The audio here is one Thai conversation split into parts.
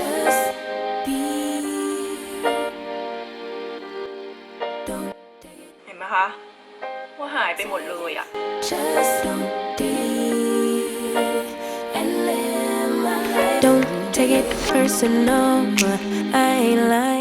Just be. Don't เห็นไหมคะ ว่าหายไปหมดเลยอะ just don't be. And live my life. Don't take it personal. I ain't lying.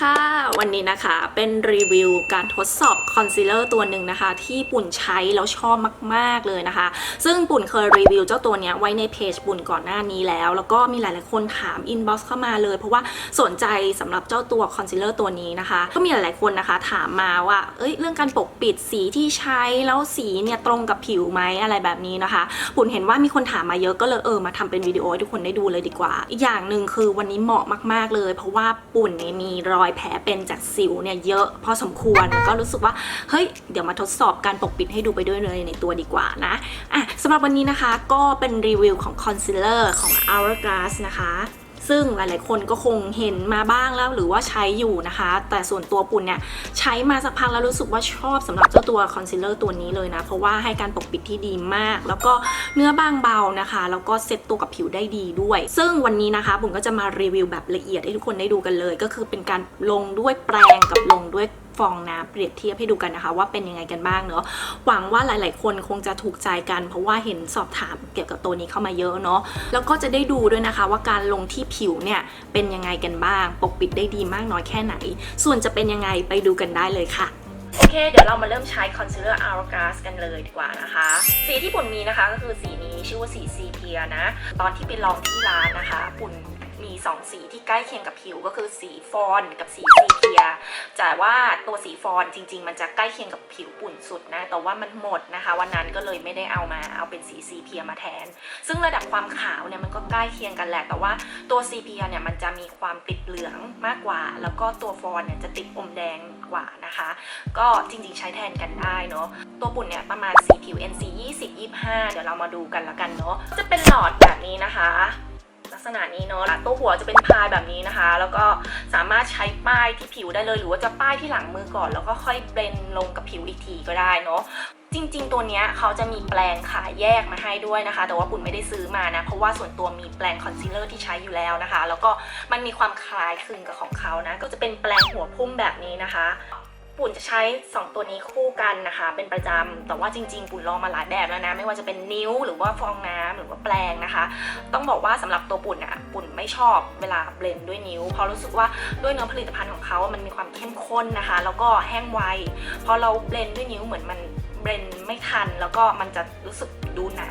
วัสดีค่ะ วันนี้นะคะเป็นรีวิวการทดสอบคอนซีลเลอร์ตัวหนึ่งนะคะ ที่ปุ่นใช้แล้วชอบมาก ๆ เลยนะคะ ซึ่งปุ่นเคยรีวิวเจ้าตัวเนี้ยไว้ในเพจปุ่นก่อนหน้านี้แล้ว แล้วก็มีหลาย ๆ คนถามอินบ็อกซ์เข้ามาเลย เพราะว่าสนใจสำหรับเจ้าตัวคอนซีลเลอร์ตัวนี้นะคะ ก็มีหลาย ๆ คนนะคะ ถามมาว่าเอ้ยเรื่องการปกปิดสีที่ใช้แล้วสีเนี่ยตรงกับผิวไหมอะไรแบบนี้นะคะ ปุ่นเห็นว่ามีคนถามมาเยอะก็เลยเออมาทำเป็นวิดีโอให้ทุกคนได้ดูเลยดีกว่า อีกอย่างหนึ่งคือวันนี้เหมาะมาก ๆ เลย เพราะว่าปุ่นเนี่ยมีรอยแผลเป็นจากสิวเนี่ยเยอะพอสมควรก็รู้สึกว่าเฮ้ยเดี๋ยวมาทดสอบการปกปิดให้ดูไปด้วยเลยในตัวดีกว่านะอะสำหรับวันนี้นะคะก็เป็นรีวิวของคอนซีลเลอร์ของ Hourglass นะคะ ซึ่งหลายๆคนก็คงเห็นมาบ้างแล้วหรือว่าใช้อยู่นะคะ แต่ส่วนตัวปุ่นเนี่ยใช้มาสักพักแล้วรู้สึกว่าชอบสำหรับเจ้าตัวคอนซีลเลอร์ตัวนี้เลยนะ เพราะว่าให้การปกปิดที่ดีมาก แล้วก็เนื้อบางเบานะคะ แล้วก็เซ็ตตัวกับผิวได้ดีด้วย ซึ่งวันนี้นะคะปุ่นก็จะมารีวิวแบบละเอียดให้ทุกคนได้ดูกันเลย ก็คือเป็นการลงด้วยแปรงกับลงด้วย ฟองน้ำเปรียบเทียบให้ดูกันนะคะ ว่าเป็นยังไงกันบ้างเนอะหวังว่าหลาย ๆ คนคงจะถูกใจกัน เพราะว่าเห็นสอบถามเกี่ยวกับตัวนี้เข้ามาเยอะเนาะแล้วก็จะได้ดูด้วยนะคะว่าการลงที่ผิวเนี่ยเป็นยังไงกันบ้าง ปกปิดได้ดีมากน้อยแค่ไหน ส่วนจะเป็นยังไงไปดูกันได้เลยค่ะโอเค เดี๋ยวเรามาเริ่มใช้ concealer hourglass กันเลยดีกว่านะคะ สีที่ปุ่นมีนะคะก็คือสีนี้ชื่อว่าสีซีเพียนะ ตอนที่ไปลองที่ร้านนะคะ ปุ่น มี2สีที่ใกล้เคียงกับผิวก็คือสีฟอนกับสีซีเพียแต่ว่าตัวสีฟอนจริง ๆ มันจะใกล้เคียงกับผิวปุ่นสุดนะ แต่ว่ามันหมดนะคะ วันนั้นก็เลยไม่ได้เอามาเอาเป็นสีซีเพียมาแทน ซึ่งระดับความขาวเนี่ยมันก็ใกล้เคียงกันแหละ แต่ว่าตัวซีเพียเนี่ยมันจะมีความติดเหลืองมากกว่า แล้วก็ตัวฟอนเนี่ยจะติดอมแดงกว่านะคะ ก็จริงๆใช้แทนกันได้เนาะตัวปุ่นเนี่ยประมาณสีผิว NC 20 25 เดี๋ยวเรามาดูกันละกันเนาะจะเป็นหลอดแบบาดนี้เนาะตัวหัวจะเป็นพายแบบนี้นะคะ แล้วก็สามารถใช้ป้ายที่ผิวได้เลย หรือว่าจะป้ายที่หลังมือก่อน แล้วก็ค่อยเบลนลงกับผิวอีกทีก็ได้เนาะจริง ๆ ตัวนี้เขาจะมีแปลงขายแยกมาให้ด้วยนะคะ แต่ว่าปุ่นไม่ได้ซื้อมานะ เพราะว่าส่วนตัวมีแปลงคอนซีลเลอร์ที่ใช้อยู่แล้วนะคะ แล้วก็มันมีความคล้ายคลึงกับของเขานะ ก็จะเป็นแปลงหัวพุ่มแบบนี้นะคะ ปุ่นจะใช้ 2 ตัวนี้คู่กันนะคะ เป็นประจำแต่ว่าจริง ๆ ปุ่นลองมาหลายแบบแล้วนะ ไม่ว่าจะเป็นนิ้วหรือว่าฟองน้ำหรือว่าแปรงนะคะ ต้องบอกว่าสำหรับตัวปุ่นอะปุ่นไม่ชอบเวลาเบลนด้วยนิ้ว เพราะรู้สึกว่าด้วยเนื้อผลิตภัณฑ์ของเขา มันมีความเข้มข้นนะคะ แล้วก็แห้งไวพอเราเบลนด้วยนิ้วเหมือนมันเบลนไม่ทัน แล้วก็มันจะรู้สึกดูหนา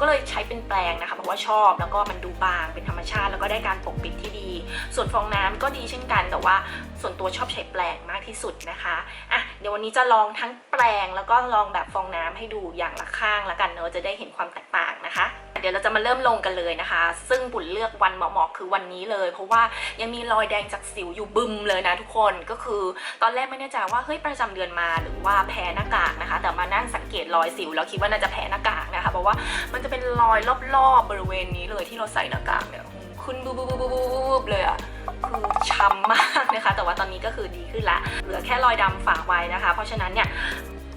ก็เลยใช้เป็นแปรงนะคะเพราะว่าชอบแล้วก็มันดูบางเป็นธรรมชาติ แล้วก็ได้การปกปิดที่ดี ส่วนฟองน้ำก็ดีเช่นกัน แต่ว่าส่วนตัวชอบใช้แปรงมากที่สุดนะคะอะเดี๋ยววันนี้จะลองทั้งแปรงแล้วก็ลองแบบฟองน้ำให้ดูอย่างละข้างละกันเนอะจะได้เห็นความแตกต่างนะคะเดี๋ยวเราจะมาเริ่มลงกันเลยนะคะ ซึ่งบุญเลือกวันเหมาะๆคือวันนี้เลย เพราะว่ายังมีรอยแดงจากสิวอยู่บึมเลยนะทุกคนก็คือ ตอนแรกไม่แน่ใจว่าเฮ้ยประจำเดือนมาหรือว่าแพ้หน้ากากนะคะ แต่มานั่งสังเกตรอยสิวแล้วคิดว่าน่าจะแพ้หน้ากาก นะคะเพราะว่ามันจะเป็นรอยรอบๆบริเวณนี้เลยที่เราใส่หน้ากากเนี่ยขึ้นบูบูบูบบูบูบเลยอะคือช้ำมากนะคะ แต่ว่าตอนนี้ก็คือดีขึ้นละเหลือแค่รอยดำฝากไว้นะคะ เพราะฉะนั้นเนี่ย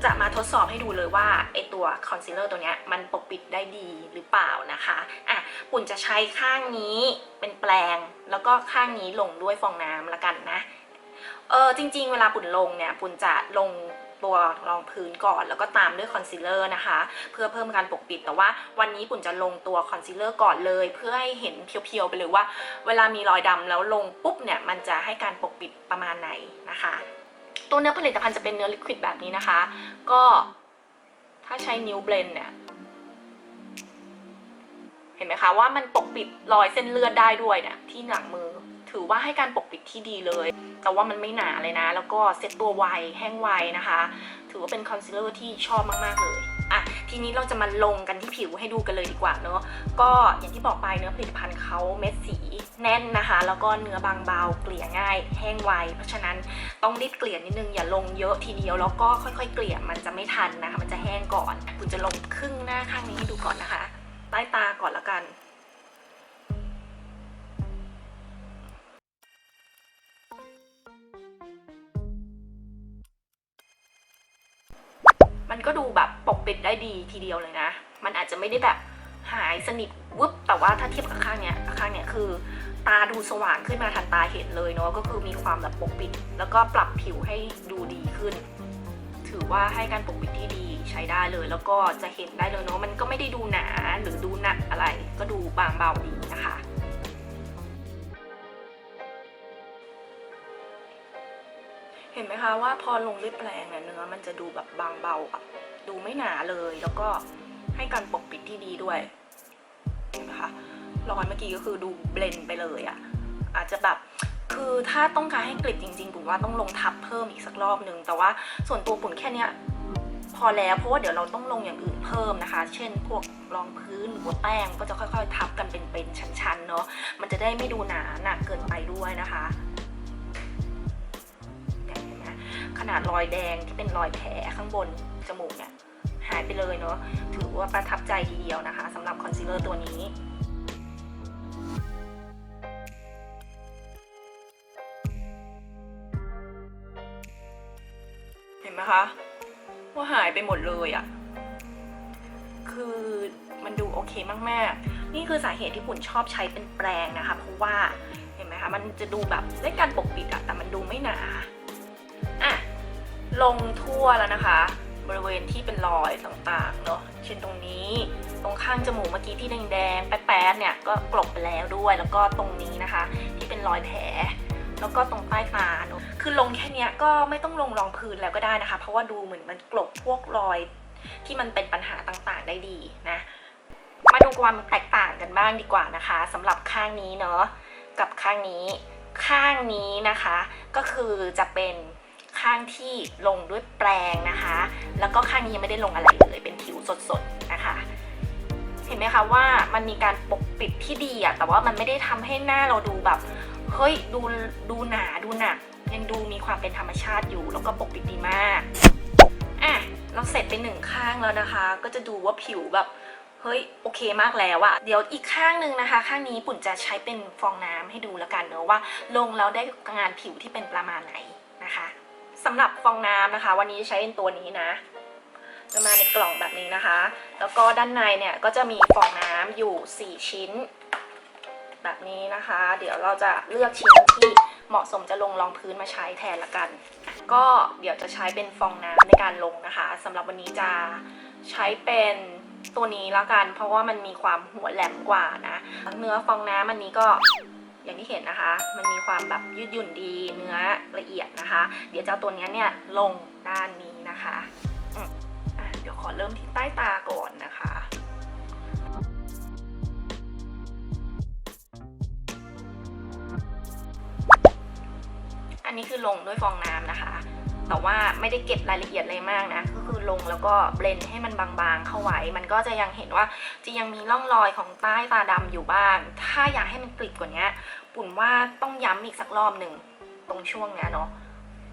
จะมาทดสอบให้ดูเลยว่าไอตัวคอนซีลเลอร์ตัวเนี้ยมันปกปิดได้ดีหรือเปล่านะคะอะปุ่นจะใช้ข้างนี้เป็นแปรงแล้วก็ข้างนี้ลงด้วยฟองน้ำละกันนะเออจริง ๆ เวลาปุ่นลงเนี่ยปุ่นจะลง ตัวรองพื้นก่อน แล้วก็ตามด้วยคอนซีลเลอร์นะคะ เพื่อเพิ่มการปกปิดแต่ว่าวันนี้ปุ่นจะลงตัวคอนซีลเลอร์ก่อนเลย เพื่อให้เห็นเพียวๆไปเลยว่า เวลามีรอยดำแล้วลงปุ๊บเนี่ยมันจะให้การปกปิดประมาณไหนนะคะ ตัวเนื้อผลิตภัณฑ์จะเป็นเนื้อลิควิดแบบนี้นะคะ ก็ถ้าใช้นิ้วเบลนด์เนี่ยเห็นไหมคะว่ามันปกปิดรอยเส้นเลือดได้ด้วยเนี่ยที่หลังมือ ถือว่าให้การปกปิดที่ดีเลย แต่ว่ามันไม่หนาเลยนะ แล้วก็เซ็ตตัวไวแห้งไวนะคะ ถือว่าเป็นคอนซีลเลอร์ที่ชอบมาก ๆ เลยอะทีนี้เราจะมาลงกันที่ผิวให้ดูกันเลยดีกว่าเนอะก็อย่างที่บอกไปเนื้อผลิตภัณฑ์เขาเม็ดสีแน่นนะคะ แล้วก็เนื้อบางเบาเกลี่ยง่าย แห้งไว เพราะฉะนั้นต้องรีบเกลี่ยนิดนึงอย่าลงเยอะทีเดียวแล้วก็ค่อยๆ เกลี่ยมันจะไม่ทันนะคะ มันจะแห้งก่อน คุณจะลงครึ่งหน้าข้างนี้ให้ดูก่อนนะคะใต้ตาก่อนละกัน มันก็ดูแบบปกปิดได้ดีทีเดียวเลยนะ มันอาจจะไม่ได้แบบหายสนิทวึบแต่ว่าถ้าเทียบกับข้างเนี้ยข้างเนี้ยคือ ตาดูสว่างขึ้นมาทันตาเห็นเลยเนาะก็คือมีความแบบปกปิด แล้วก็ปรับผิวให้ดูดีขึ้น ถือว่าให้การปกปิดที่ดีใช้ได้เลย แล้วก็จะเห็นได้เลยเนาะมันก็ไม่ได้ดูหนาหรือดูหนักอะไร ก็ดูบางเบาดีนะคะ ห็นไหมคะว่าพอลงด้วยแปรงเนี่ยเนื้อมันจะดูแบบบางเบาอะดูไม่หนาเลย แล้วก็ให้การปกปิดที่ดีด้วยเห็นไหมคะรอยเมื่อกี้ก็คือดูเบลนไปเลยอะอาจจะแบบคือถ้าต้องการให้กลิบจริงๆปุ่นว่าต้องลงทับเพิ่มอีกสักรอบนึง แต่ว่าส่วนตัวปุ่นแค่เนี้ยพอแล้วเพราะว่าเดี๋ยวเราต้องลงอย่างอื่นเพิ่มนะคะ เช่น พวกรองพื้นหรือว่าแป้งก็จะค่อยๆ ทับกันเป็นๆชั้นๆเนาะมันจะได้ไม่ดูหนาหนักเกินไปด้วยนะคะ ขนาดรอยแดงที่เป็นรอยแผลข้างบนจมูกเนี่ยหายไปเลยเนาะถือว่าประทับใจทีเดียวนะคะสำหรับคอนซีลเลอร์ตัวนี้เห็นไหมคะว่าหายไปหมดเลยอะ่ะ คือมันดูโอเคมากๆ นี่คือสาเหตุที่ปุ่นชอบใช้เป็นแปรงนะคะ เพราะว่าเห็นไหมคะ มันจะดูแบบได้การปกปิดอะแต่มันดูไม่หนา ลงทั่วแล้วนะคะ บริเวณที่เป็นรอยต่างๆเนาะเช่นตรงนี้ ตรงข้างจมูกเมื่อกี้ที่แดงๆแป๊ดๆเนี่ยก็กลบไปแล้วด้วย แล้วก็ตรงนี้นะคะ ที่เป็นรอยแผลแล้วก็ตรงใต้ตาเนอะคือลงแค่นี้ก็ไม่ต้องลงรองพื้นแล้วก็ได้นะคะ เพราะว่าดูเหมือนมันกลบพวกรอยที่มันเป็นปัญหาต่างๆได้ดีนะ มาดูความแตกต่างกันบ้างดีกว่านะคะสำหรับข้างนี้เนาะกับข้างนี้ ข้างนี้นะคะ ก็คือจะเป็น ข้างที่ลงด้วยแปรงนะคะ แล้วก็ข้างนี้ยังไม่ได้ลงอะไรเลยเป็นผิวสดๆนะคะ เห็นไหมคะว่ามันมีการปกปิดที่ดีอะแต่ว่ามันไม่ได้ทำให้หน้าเราดูแบบเฮ้ยดูดูหนาดูหนักยังดูมีความเป็นธรรมชาติอยู่ แล้วก็ปกปิดดีมากอะเราเสร็จไปหนึ่งข้างแล้วนะคะ ก็จะดูว่าผิวแบบเฮ้ยโอเคมากแล้วอะเดี๋ยวอีกข้างหนึ่งนะคะ ข้างนี้ปุ่นจะใช้เป็นฟองน้ำให้ดูแล้วกันเนอะว่า ลงแล้วได้งานผิวที่เป็นประมาณไหน สำหรับฟองน้ำนะคะ วันนี้ใช้เป็นตัวนี้นะจะมาในกล่องแบบนี้นะคะ แล้วก็ด้านในเนี่ยก็จะมีฟองน้ำอยู่ 4 ชิ้น แบบนี้นะคะ เดี๋ยวเราจะเลือกชิ้นที่เหมาะสมจะลงรองพื้นมาใช้แทนละกัน ก็เดี๋ยวจะใช้เป็นฟองน้ำในการลงนะคะสำหรับวันนี้จะใช้เป็นตัวนี้ละกัน เพราะว่ามันมีความหัวแหลมกว่านะ เนื้อฟองน้ำอันนี้ก็ อย่างที่เห็นนะคะ มันมีความแบบยืดหยุ่นดีเนื้อละเอียดนะคะ เดี๋ยวจะเอาตัวนี้เนี่ยลงด้านนี้นะคะอืมอะเดี๋ยวขอเริ่มที่ใต้ตาก่อนนะคะอันนี้คือลงด้วยฟองน้ำนะคะ แต่ว่าไม่ได้เก็บรายละเอียดอะไรมากนะ ก็คือลงแล้วก็เบลนให้มันบางๆ เข้าไว้ มันก็จะยังเห็นว่าจะยังมีร่องรอยของใต้ตาดำอยู่บ้าง ถ้าอยากให้มันกริบกว่านี้ปุ่นว่าต้องย้ำอีกสักรอบหนึ่งตรงช่วงนี้เนาะ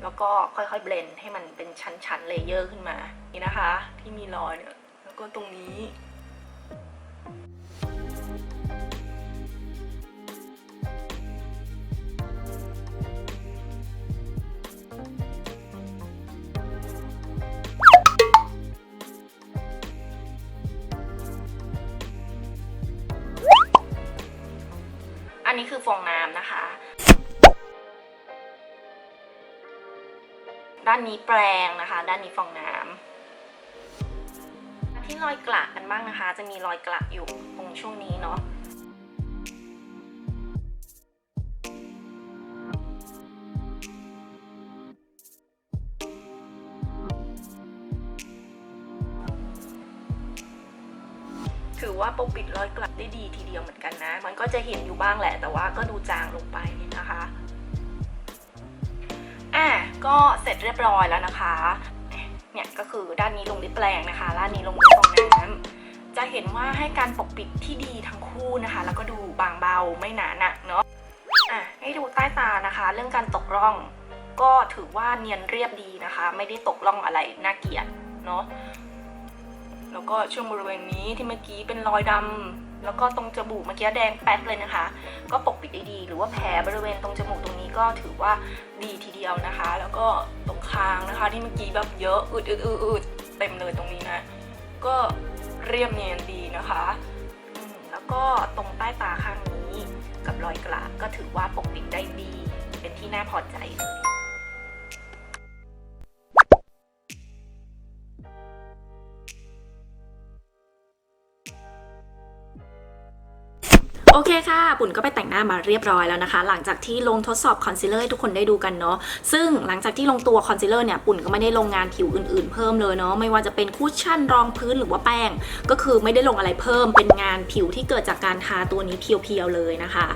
แล้วก็ค่อยๆเบลนให้มันเป็นชั้นๆเลเยอร์ขึ้นมา นี่นะคะ ที่มีรอยเนี่ยแล้วก็ตรงนี้ นนี้คือฟองน้ำนะคะ ด้านนี้แปรงนะคะ ด้านนี้ฟองน้ำที่รอยกระกันบ้างนะคะ จะมีรอยกระอยู่ตรงช่วงนี้เนาะ ถือว่าปกปิดรอยกลับได้ดีทีเดียวเหมือนกันนะ มันก็จะเห็นอยู่บ้างแหละ แต่ว่าก็ดูจางลงไปนะคะอะก็เสร็จเรียบร้อยแล้วนะคะ เนี่ยก็คือด้านนี้ลงด้วยแปรงนะคะด้านนี้ลงด้วยฟองน้ำจะเห็นว่าให้การปกปิดที่ดีทั้งคู่นะคะ แล้วก็ดูบางเบาไม่หนาหนักเนาะอะให้ดูใต้ตานะคะ เรื่องการตกร่องก็ถือว่าเนียนเรียบดีนะคะ ไม่ได้ตกร่องอะไรน่าเกลียดเนาะ แล้วก็ช่วงบริเวณนี้ที่เมื่อกี้เป็นรอยดำ แล้วก็ตรงจมูกเมื่อกี้แดงแป๊ดเลยนะคะ ก็ปกปิดได้ดี หรือว่าแผลบริเวณตรงจมูกตรงนี้ก็ถือว่าดีทีเดียวนะคะ แล้วก็ตรงคางนะคะที่เมื่อกี้แบบเยอะอืดอืดอืดเต็มเลยตรงนี้นะ ก็เรียบเนียนดีนะคะแล้วก็ตรงใต้ตาข้างนี้กับรอยกระก็ถือว่าปกปิดได้ดี เป็นที่น่าพอใจเลย โอเคค่ะ ปุ่นก็ไปแต่งหน้ามาเรียบร้อยแล้วนะคะ หลังจากที่ลงทดสอบคอนซีลเลอร์ให้ทุกคนได้ดูกันเนาะ ซึ่งหลังจากที่ลงตัวคอนซีลเลอร์เนี่ย ปุ่นก็ไม่ได้ลงงานผิวอื่นๆ เพิ่มเลยเนาะ ไม่ว่าจะเป็นคุชชั่นรองพื้นหรือว่าแป้ง ก็คือไม่ได้ลงอะไรเพิ่ม เป็นงานผิวที่เกิดจากการทาตัวนี้เพียวๆเลยนะคะ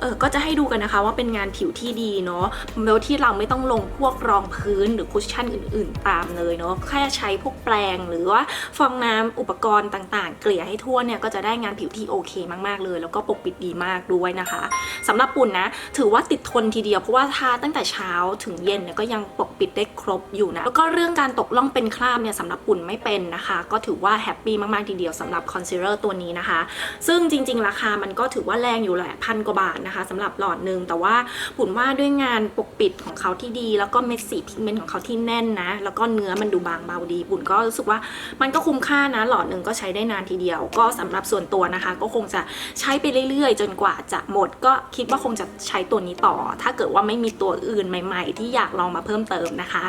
เออก็จะให้ดูกันนะคะว่าเป็นงานผิวที่ดีเนาะโดยที่เราไม่ต้องลงพวกรองพื้นหรือคุชชั่นอื่น ๆ ตามเลยเนาะแค่ใช้พวกแปรงหรือว่าฟองน้ำอุปกรณ์ต่าง ๆ เกลี่ยให้ทั่วเนี่ยก็จะได้งานผิวที่โอเคมากๆเลย แล้วก็ปกปิดดีมากด้วยนะคะสำหรับปุ่นนะ ถือว่าติดทนทีเดียวเพราะว่าทาตั้งแต่เช้าถึงเย็นเนี่ยก็ยังปกปิดได้ครบอยู่นะแล้วก็เรื่องการตกล่องเป็นคราบเนี่ยสำหรับปุ่นไม่เป็นนะคะ ก็ถือว่าแฮปปี้มากๆทีเดียวสำหรับคอนซีลเลอร์ตัวนี้นะคะ ซึ่งจริง ๆ ราคามันก็ถือว่าแรงอยู่แหละพันกว่าบาทนะคะสำหรับหลอดหนึ่งแต่ว่าปุ่นว่าด้วยงานปกปิดของเขาที่ดี แล้วก็เม็ดสีพิกเมนต์ของเขาที่แน่นนะ แล้วก็เนื้อมันดูบางเบาดีปุ่นก็รู้สึกว่ามันก็คุ้มค่านะหลอดหนึ่งก็ใช้ได้นานทีเดียว ก็สำหรับส่วนตัวนะคะ ก็คงจะใช้ไปเรื่อยๆ จนกว่าจะหมด ก็คิดว่าคงจะใช้ตัวนี้ต่อ ถ้าเกิดว่าไม่มีตัวอื่นใหม่ ๆ ที่อยากลองมาเพิ่มเติมนะคะ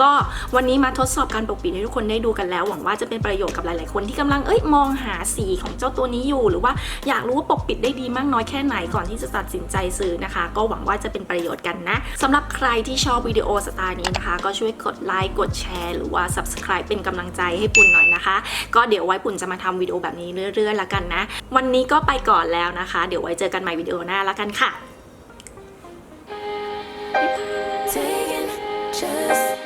ก็วันนี้มาทดสอบการปกปิดให้ทุกคนได้ดูกันแล้ว หวังว่าจะเป็นประโยชน์กับหลายๆคนที่กำลังเอ้ยมองหาสีของเจ้าตัวนี้อยู่ หรือว่าอยากรู้ว่าปกปิดได้ดีมากน้อยแค่ไหนก่อนที่จะตัดดสินใจซื้อนะคะ ก็หวังว่าจะเป็นประโยชน์กันนะสำหรับใครที่ชอบวิดีโอสไตล์นี้นะคะ ก็ช่วยกดไลค์กดแชร์หรือว่า subscribe เป็นกำลังใจให้ปุ่นหน่อยนะคะ ก็เดี๋ยวไว้ปุ่นจะมาทำวิดีโอแบบนี้เรื่อยๆแล้วกันนะ วันนี้ก็ไปก่อนแล้วนะคะ เดี๋ยวไว้เจอกันใหม่วิดีโอหน้าแล้วกันค่ะ Taking just